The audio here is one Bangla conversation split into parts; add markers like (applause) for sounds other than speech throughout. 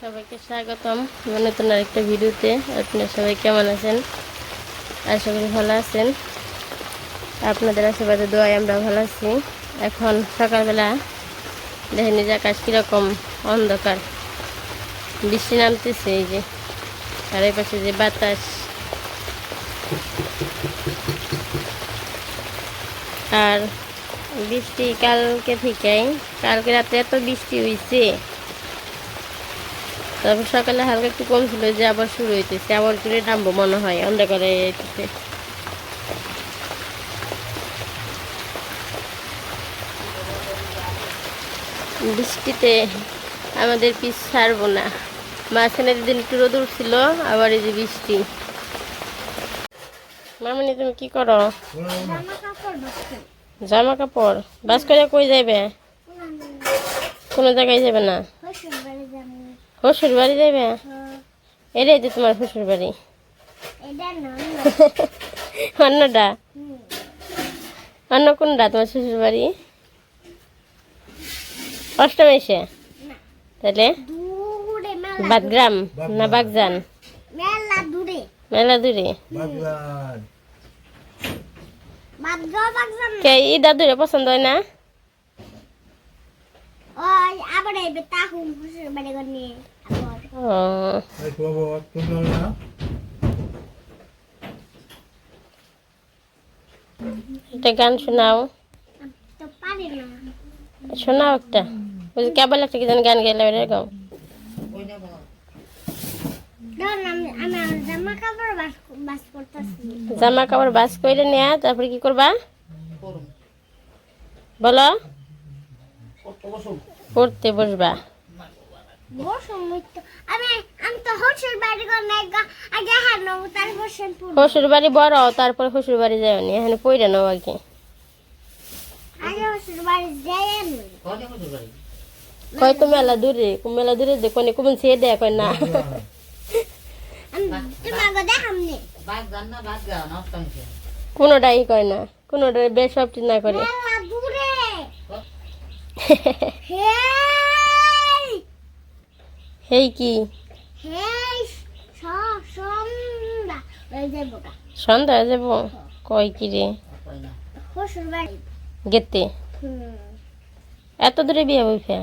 সবাইকে স্বাগতম নতুন আরেকটা ভিডিওতে। আপনারা সবাই কেমন আছেন? আশা করি ভালো আছেন। আপনাদের আশীর্বাদে দোয়াই আমরা ভালো আছি। এখন সকালবেলা দেখেনি যে আকাশ কীরকম অন্ধকার। বৃষ্টি নামতেছে এই যে। আর এই পাশে যে বাতাস। আর বৃষ্টি কালকে থেকেই, কালকে রাতে এত বৃষ্টি হয়েছে তারপর সকালে হালকা একটু কম ছিল, যে আবার শুরু হইতেছে। আবার জুড়ে নামবো মনে হয়, অন্ধকারে বৃষ্টিতে আমাদের পিস ছাড়বো না। মাঝখানে দিন একটু রোদ ছিল আবার এই যে বৃষ্টি। মামনি, তুমি কি করো? জামা কাপড় বাস করে কই যাইবে? কোনো জায়গায় যাবে না? যাব শ্বশুর বাড়ি যাইবে এটাই তো তোমার শ্বশুর বাড়ি অন্যটা (laughs) অন্য কোনটা তোমার শ্বশুর বাড়ি অষ্টম এসে? তাহলে? বাদগ্রাম না বাগজান? মেলা দূরে। মেলা দূরে। বাগদান কে ইদা দূরে পছন্দ হয় না ওই আবার এই বেটা হুম শ্বশুর বাড়ি গনে আবার ও এই খবর তুমি না একটা গান শোনাও। তো শোনাও একটা। ওই কেবল একটা কি গান গেলে এরকম। জামা কাপড় বাস বাস করতেছি। জামা কাপড় বাস করে নেয়া তারপরে কি করবা? বলো। পড়তে বসবা। বসুন তো আমি আমি তো শ্বশুর বাড়ি বাড়ি বড় তারপর শ্বশুর বাড়ি যাওনি এখানে পইরা নাও আগে। আগে শ্বশুর বাড়ি যাই আমি। কয় তো মেলা দূরে মেলা দূরে যে কোনে কোন সে দেয় কয় না। নে। কোনোটাই কয় না কোনোটা বেশ সবটি না করে। হেই হেই কি? সন্ধ্যা। যাব কয় কি রে? গেতে? এত দূরে বিয়ে বইফে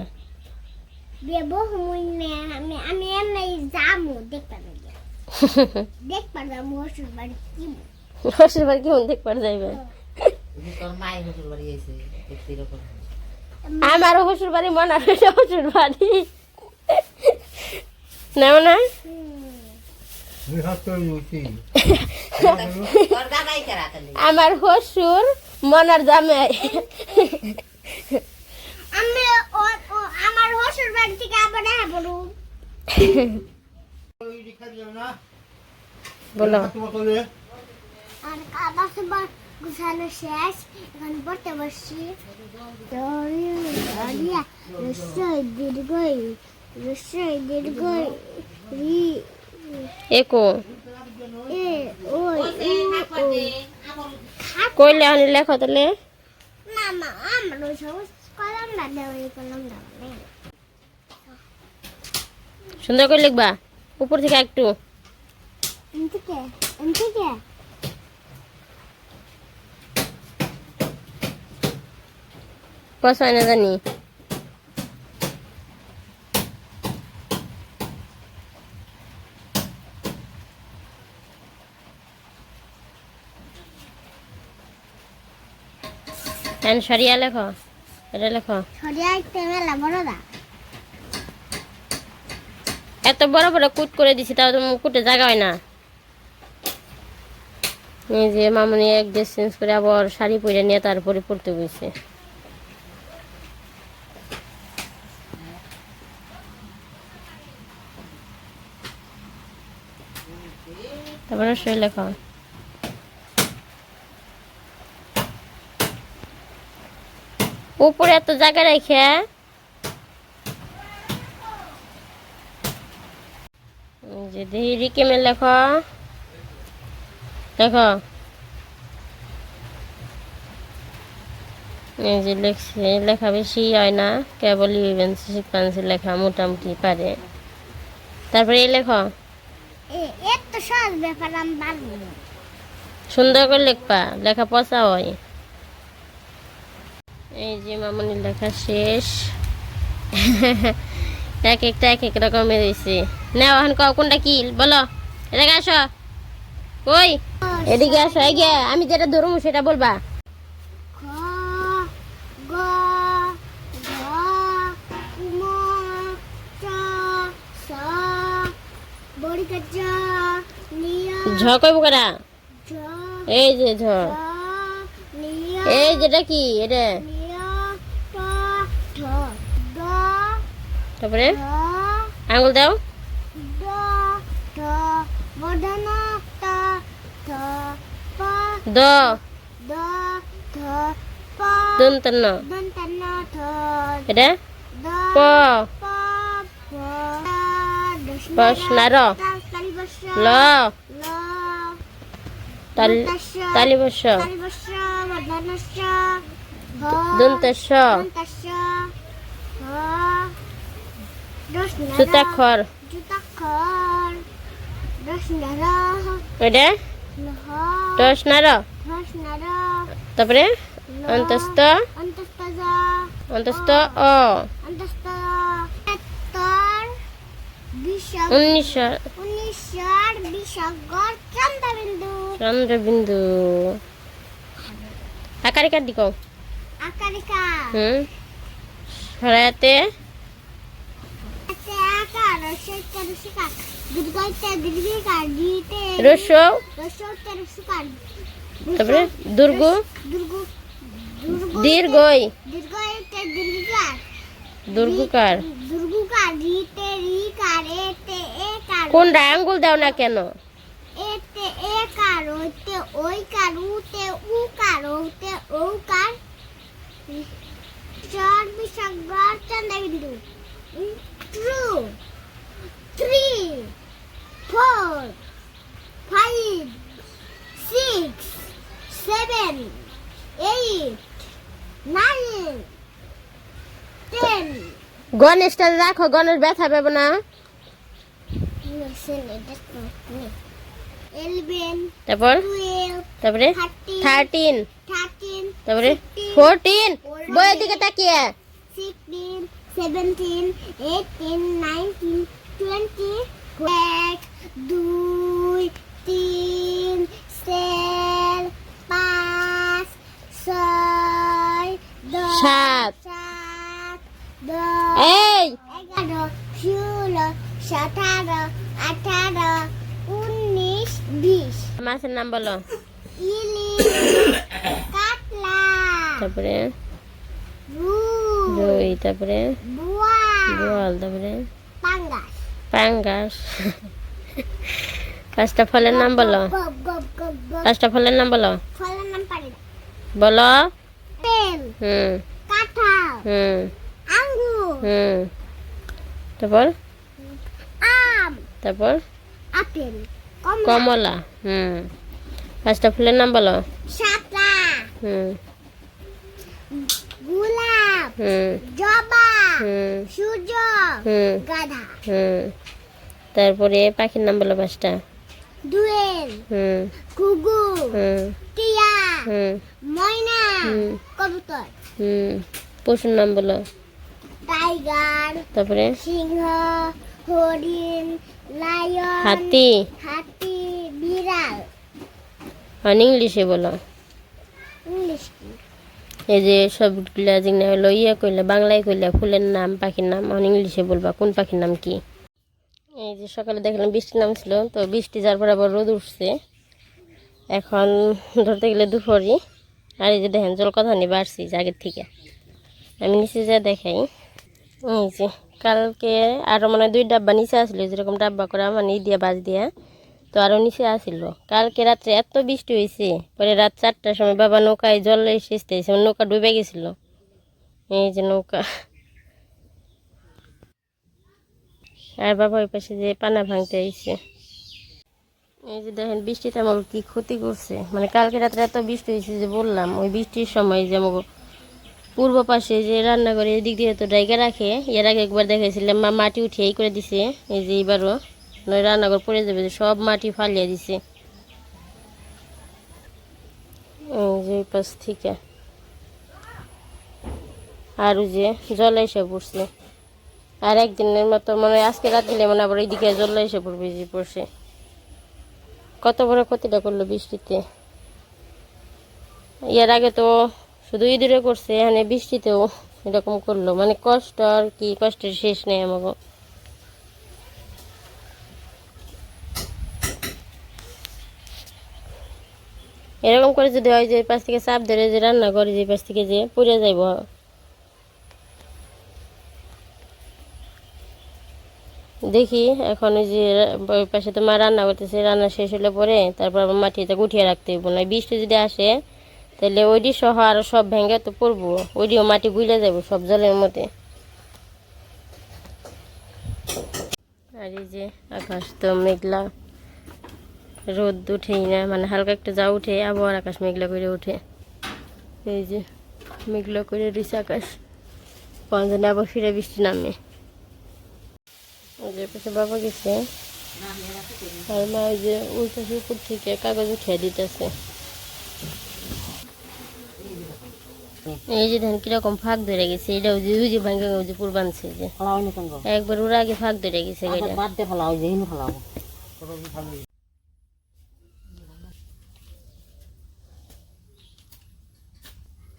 বিয়ে বহু আমি আমি এমনি যামু দেখতে পাবি যাব (laughs) শ্বশুর বাড়ি কি শ্বশুর বাড়ি কেমন দেখবার যাইবে? আমারও শ্বশুর বাড়ি মনে হয় শ্বশুর বাড়ি না না হুম। মুই হাত করে উঠি আমার শ্বশুর মনার জামাই। আমি ও- ও- আমার শ্বশুর বাড়ি থেকে আবার দেখা বলো। আর কাদা গুছানো শেষ এখন পড়তে বসছি রসই দীর্ঘই রসই দীর্ঘই রি একো এ ও ই ও কইলে আনি লেখো তাহলে। না মা আমার ওই সব কলম না দেওয়া এই কলম দেওয়া নেই সুন্দর করে লিখবা। উপর থেকে একটু। পছয় না জানি এন সরিয়া লেখো এটা লেখো সরিয়া একটা মেলা বড় দা এত বড় বড় কুট করে দিছি তাও তো কুটে জায়গা হয় না এই যে মামনি এক ড্রেস চেঞ্জ করে আবার শাড়ি পরে নিয়ে তারপরে পড়তে বসে তারপরে সই লেখা উপরে এত জায়গা রেখে। যে দেখি রিকেমের লেখা। দেখো। যে লেখছে, লেখা বেশি হয় না, কেবলই পেন্সিল পেন্সিল লেখা মোটামুটি পারে। তারপরে এই লেখো। এত সহজ ব্যাপার আমি পারব সুন্দর করে লিখবা লেখা পচা হয়। এই যে মামনির লেখা শেষ। এক একটা এক এক রকমের হয়েছে নাও এখন কোনটা কি? বলো। এদিকে আসো। কই? এদিকে আসো গে আমি যেটা ধরবো সেটা বলবা খ গ ঘ ম চ স বড়িকা জ নিয় ঝ কইব জ এই যে ঝ। এই যেটা কি এটা? তারপরে? আঙুল দাও। দ দ। ঠ প দন্তন্য দন্তন ঠ এটা? প। প প বসনার তালি বর্ষ ল। তালি বস হ। দশনার সুতাক্ষর এটা দশনার দশনার তারপরে? অন্তস্থ। অন্তস্তজ অন্তস্থ অ। অন্তস্ত এত্তর বিশগর চন্দ্রবিন্দু। চন্দ্রবিন্দু। আকারে কার দিক আকারিকা। হুম। রসিকার তারপরে দুর্গ। দীর্ঘই। দুর্গকার দুর্গুকার এতে একার কোনটা আঙ্গুল দাও না কেন? এতে এ একার ওতে ওইকার উতে উকার ওতে ওকার চার বিসর্গর Chandrabindu two three four five six seven eight nine ten গণেশটা রাখো গণেশ ব্যথা পাবে না। তারপর? তারপরে? থার্টিন তারপরে? ফোরটিন বইয়ের দিকে তাকিয়ে। Sixteen seventeen eighteen nineteen twenty এক দুই তিন চার পাঁচ ছয় সাত। সাত দশ এই! এগারো ষোলো সতেরো আঠারো উনিশ বিশ। মাছের নাম বলো। কাতলা তারপরে? রুই তারপরে? বোয়াল তারপরে? পাঙ্গাস। পাঁচটা ফলের নাম বলো। পাঁচটা ফলের নাম বলো। বলো। হুম। হুম। হুম। তারপর? আম। তারপর? আপেল কমলা। হুম। পাঁচটা ফুলের নাম বলো। সাতলা হুম। গোলাপ। হুম। জবা। হুম। সূর্য। হুম। গাধা। হুম। তারপরে পাখির নাম বলো পাঁচটা। দুয়েল। হুম। কুগু হুম। টিয়া। হুম। ময়না। হুম। কবুতর। হুম। পশুর নাম বলো। টাইগার। তারপরে? সিংহ। হরিণ লায়ন হাতি। হাতি বিড়াল। আর ইংলিশে বলো। ইংলিশ কি? এই যে সবগুলা জিনিস হলো ইয়ে কইলে বাংলায় কইলে ফুলের নাম পাখির নাম আর ইংলিশে বলবা কোন পাখির নাম কি? এই যে সকালে দেখলাম বৃষ্টি নামছিল তো বৃষ্টি যার পর আবার রোদ উঠছে। এখন ধরতে গেলে দুপুরই। আর এই যে দেখেন জল কথা নিয়ে বাড়ছি আগের থেকে। আমি নিচে যা দেখাই এই যে কালকে আরও মানে দুই ডাব্বা নিচে আসলো, যেরকম ডাব্বা করা মানে দিয়া বাজ দিয়া, তো আরও নিচে আসিল। কালকে রাত্রে এত বৃষ্টি হয়েছে পরে রাত চারটার সময় বাবা নৌকায় জল এসেছে নৌকা ডুবে গেছিল। এই যে নৌকা। আর বাবা ওই পাশে যে পানা ভাঙতে আইছে। এই যে দেখেন, বৃষ্টিতে আমার কি ক্ষতি করছে। মানে কালকে রাত্রে এত বৃষ্টি হয়েছে যে বললাম, ওই বৃষ্টির সময় যে আমাকে পূর্ব পাশে যে রান্না করে এদিক দিয়ে তো ডাইকা রাখে, এর আগে একবার দেখেছিলাম মা মাটি উঠিয়ে করে দিছে, এই যে এইবারও, নয় রান্নাঘর পড়ে যাবে সব মাটি ফালিয়ে দিছে। যে পাশ আর যে জল এসে পড়ছে। আর একদিনের মতো মানে আজকে রাত দিলে মানে আবার এইদিকে জল এসে পড়বে যে পড়ছে। কত বড় ক্ষতিটা করল বৃষ্টিতে। এর আগে তো শুধু ইঁদুরে করছে, এখানে বৃষ্টিতেও এরকম করল। মানে কষ্ট আর কি, কষ্টের শেষ নেই আমাকে এরকম করে যদি হয় যে পাশ থেকে চাপ ধরে যে রান্না করে, যে পাশ থেকে যে পুড়ে যাইব। দেখি, এখন ওই যে পাশে তো মা রান্না করতেছে, রান্না শেষ হলে পরে তারপর আবার মাটিটা গুটিয়ে রাখতে হইব। না বৃষ্টি যদি আসে তাহলে ওইটি সহ আরও সব ভেঙে তো পড়ব। ওইটিও মাটি গুলে যাব সব জলের মধ্যে। আর এই যে আকাশ তো মেঘলা। রোদ উঠেই না মানে হালকা একটু যা উঠে, আবহাওয়ার আকাশ মেঘলা করে উঠে। এই যে মেঘলা করে রয়েছে আকাশ। দিন আবার ফিরে বৃষ্টি নামে। যে পাশে বাবা গেছে। আর মা ওই যে পাশে উপর থেকে কাগজ উঠিয়ে দিতেছে। এই যে ধান কীরকম ফাঁক ধরে গেছে এটা ওই যে ওই যে ভাঙ্গা ওই যে পুর বানছে যে। একবার ওর আগে ফাঁক ধরে গেছে বাদ যে হিনু ফলাও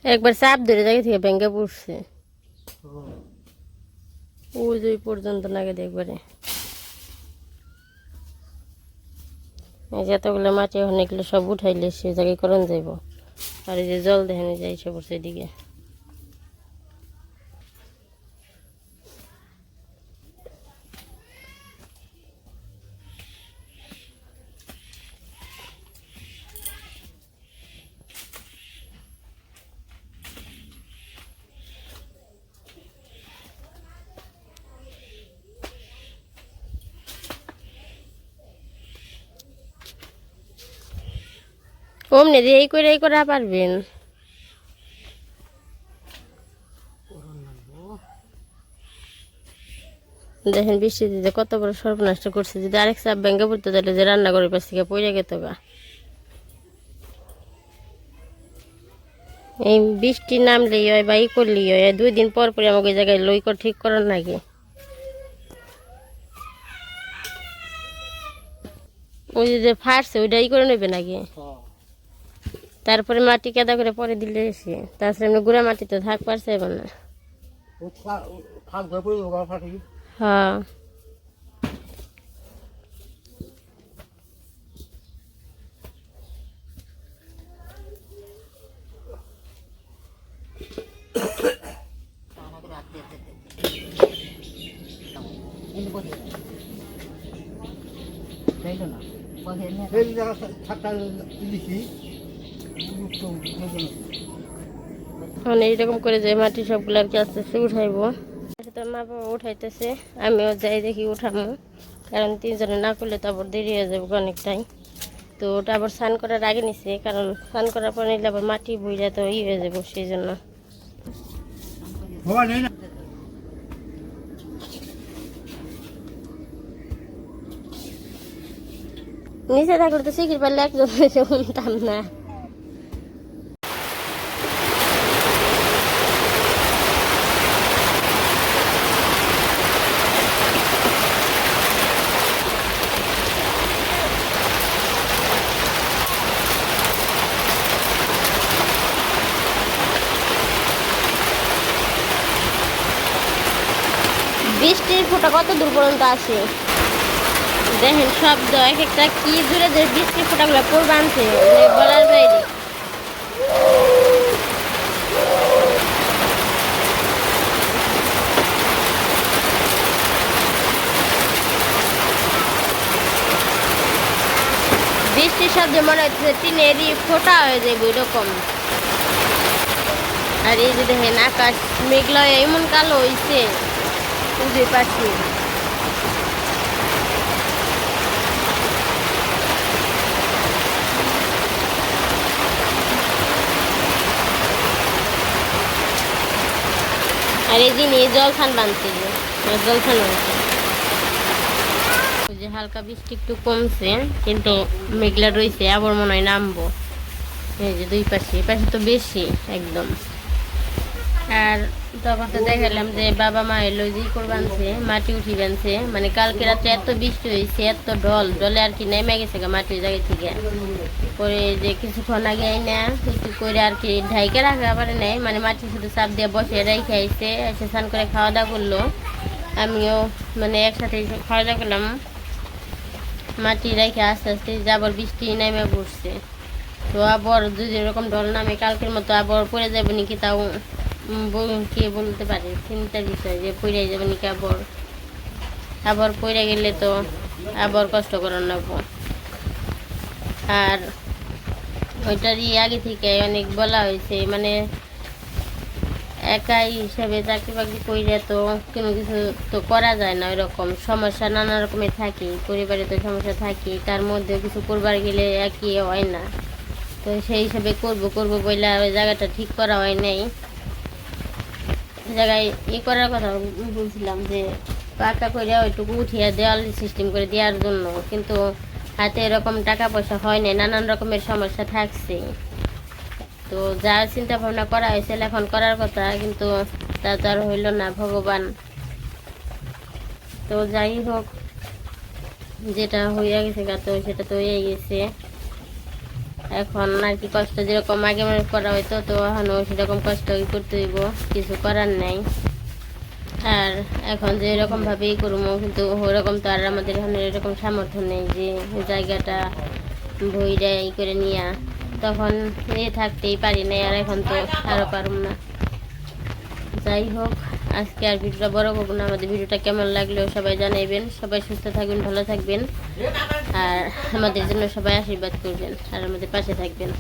একবার চাপ ধরে জায়গা থেকে ভেঙে পড়ছে। ওই যে পর্যন্ত নাগে একবারে। এই যে এতগুলো মাটি এখন এগুলো সব উঠাইলে সে জায়গায় করণ যাইব। আর এই যে জল দেখেন যাই এসে পড়ছে অমনি দিয়ে এই করে এই করে পারবেন দেখেন বৃষ্টি দিতে কত বড় সর্বনাষ্ট করছে। যদি আরেক চাপ ভেঙে পড়তে তাহলে যে রান্নাঘরের পাশ থেকে পড়ে গেত গা। এই বৃষ্টি নামলেই হয় বা ই করলেই হয়, দুই দিন পর পরে আমাকে এই জায়গায় লই কর ঠিক করার লাগে ওই যে ফাটছে, ওইটা ই করে নেবে নাকি? তারপরে মাটি কেদা করে পরে দিলে এসে তাছাড়া এমনি গুঁড়া মাটি তো থাক পারছে এবার না হ্যাঁ না বসে নে এই জায়গা ছাতা দিছি তো বুঝলো মানে এইরকম করে যে মাটি সবগুলো আর কি আস্তে আস্তে উঠাইবো। তো মা বাবা উঠাইতেছে আমিও যাই দেখি উঠামো। কারণ তিনজনে না করলে তো আবার দেরি হয়ে যাবে অনেকটাই। তো ওটা আবার স্নান করার আগে নিছে কারণ স্নান করার পর নিলে আবার মাটি বইলে তো ই হয়ে যাব সেই জন্য নিচে থাকলে তো শিখির পারলে একজন হয়েছে না। ফোঁটা কত দূর পর্যন্ত আসে দেখেন শব্দ এক একটা কি দূরে যে বৃষ্টির ফোঁটাগুলো পড়বে আনছে মানে বলার বাইরে। বৃষ্টির শব্দে মনে হচ্ছে টিনেরই ফোটা হয়ে যাবে এরকম। আর এই যে দেখেন আকাশ মেঘলা এমন কালো হয়েছে বুঝতে পারছি আর এই জলখান যে এই জলখান বানছে। ওই যে হালকা বৃষ্টি একটু কমছে, কিন্তু মেঘলা রয়েছে, আবার মনে হয় নামবো। এই যে দুই পাশে, এই পাশে তো বেশি একদম। আর তখন তো দেখালাম যে বাবা মা এলো যে করবানছে, মাটি উঠি বানছে মানে কালকে রাত্রে এত বৃষ্টি হয়েছে, এত ডল ডলে আর কি নেমে গেছে গা মাটির জায়গা থেকে। পরে যে কিছুক্ষণ আগে না কিছু করে আর কি ঢাইকে রাখা পারে নাই মানে মাটি শুধু চাপ দিয়ে বসে রেখে আইসে এসে স্নান করে খাওয়া দাওয়া করল। আমিও মানে একসাথে খাওয়া দাওয়া করলাম। মাটি রেখে আস্তে আস্তে যে আবার বৃষ্টি নেমে পড়ছে। তো আবার যদি এরকম ঢল নামে, কালকের মতো আবার পড়ে যাবে নাকি তাও কে বলতে পারে? চিন্তার বিষয়, যে পড়ে যাবে নাকি আবার? আবার পড়ে গেলে তো আবার কষ্ট করার লাগবো আর ওইটারই আগে থেকে অনেক বলা হয়েছে মানে একাই হিসাবে চাকরি বাকরি করলে তো কোনো কিছু তো করা যায় না ওইরকম। সমস্যা নানা রকমের থাকে, পরিবারে তো সমস্যা থাকে, তার মধ্যেও কিছু করবার গেলে একই হয় না। তো সেই হিসাবে করব করব বলে ওই জায়গাটা ঠিক করা হয় নাই। জায়গায় ই করার কথা বলছিলাম যে পাকা করে ওইটুকু উঠিয়ে দেওয়াল সিস্টেম করে দেওয়ার জন্য। কিন্তু হাতে এরকম টাকা পয়সা হয় নাই, নানান রকমের সমস্যা থাকছে। তো যা চিন্তা ভাবনা করা হয়েছিল এখন করার কথা, কিন্তু তা তো আর হইল না, ভগবান। তো যাই হোক, যেটা হইয়া গেছে গা, তো সেটা তো হয়ে গেছে। এখন আর কি কষ্ট যেরকম আগে করা হইতো, তো এখনও সেরকম কষ্ট করতে হইব, কিছু করার নাই। আর এখন যে এরকম ভাবেই করব, কিন্তু ওরকম তো আর আমাদের এখানে এরকম সামর্থ্য নেই যে জায়গাটা বইটা ই করে নিয়া। তখন এ থাকতেই পারি না আর এখন তো আরও পারুম না। যাই হোক আজকে আর ভিডিওটা বড় করব না। আমাদের ভিডিওটা কেমন লাগলেও সবাই জানাইবেন। সবাই সুস্থ থাকবেন, ভালো থাকবেন। আর আমাদের জন্য সবাই আশীর্বাদ করবেন। আর আমাদের পাশে থাকবেন।